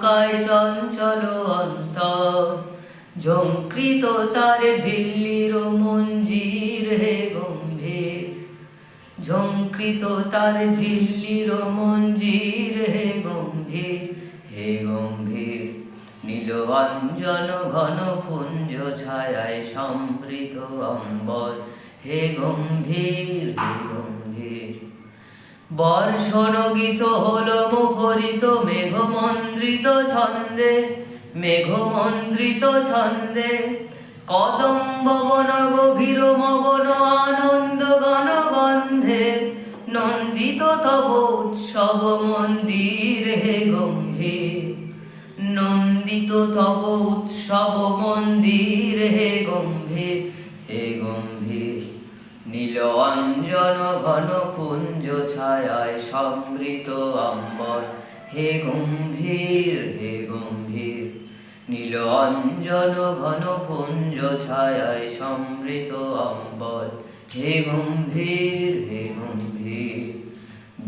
কায় চঞ্চল অন্তর ঝঙ্কৃত তার ঝিল্লির মঞ্জির হে গম্ভীর। ঝঙ্কৃত তার ঝিল্লির মঞ্জির হে গম্ভীর। হে গম্ভীর, নীল অঞ্জন ঘন কুঞ্জ ছায়ায় সমৃত অম্বর হে গম্ভীর হে গম্ভীর। বর্ষণ গীত হল মুখরিত মেঘমন্দ্রিত ছন্দে মেঘমন্দ্রিত ছন্দে। কদম্ব বন গভীর মগন আনন্দ গণ গন্ধে। নন্দিত তব উৎসব মন্দির হে গম্ভীর। নন্দিত তব উৎসব মন্দির হে গম্ভীর। হে গম্ভীর, নীল অঞ্জন ঘন কুঞ্জ ছায়ায় সমৃত অম্বর। হে গম্ভীর হে গম্ভীর, নীল অঞ্জন ঘন কুঞ্জ ছায়ায় সমৃত অম্বর। হে গম্ভীর হে গম্ভীর,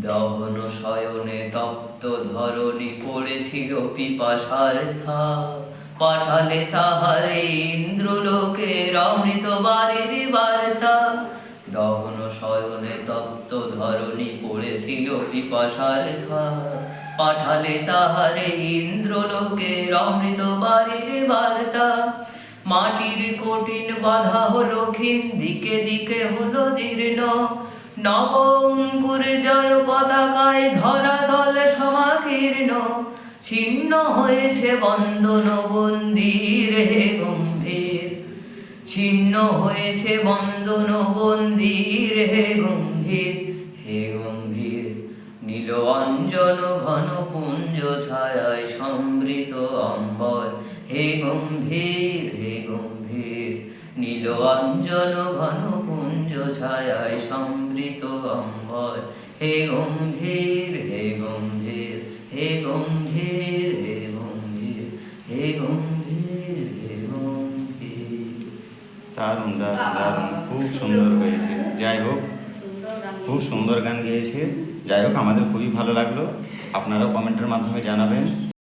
দহন শয়নে তপ্ত ধরণী পড়েছিল পিপাসার থা পাঠালে তাহারে ইন্দ্রলোকের অমৃত বাড়ির বার্তা। দহন শয়নে তপ্ত ধরণী পড়েছিল পিপাসার থা পাঠালে তাহারে ইন্দ্রলোকের অমৃত বাড়ির বার্তা। মাটির কঠিন বাধা হলো ক্ষীণ, দিকে দিকে হলো দীর্ণ নবঙ্কুর জয় পতাকায় ধরাতল সমাকীর্ণ। ছিন্ন হয়েছে বন্দন বন্দির হে গম্ভীর ছিন্ন হয়েছে বন্দন বন্দির হে গম্ভীর হে গম্ভীর, নীল অঞ্জন ঘন পুঞ্জ ছায়ায় সমৃত অম্বর হে গম্ভীর হে গম্ভীর, নীল অঞ্জন ঘন পুঞ্জ ছায়ায় সমৃত অম্বর হে গম্ভীর হে গম্ভীর হে গম্ভীর দারুণ দারুণ দারুণ খুব সুন্দর হয়েছে। যাই হোক খুব সুন্দর গান গেয়েছে। যাই হোক আমাদের খুবই ভালো লাগল। আপনারাও কমেন্টের মাধ্যমে জানাবেন।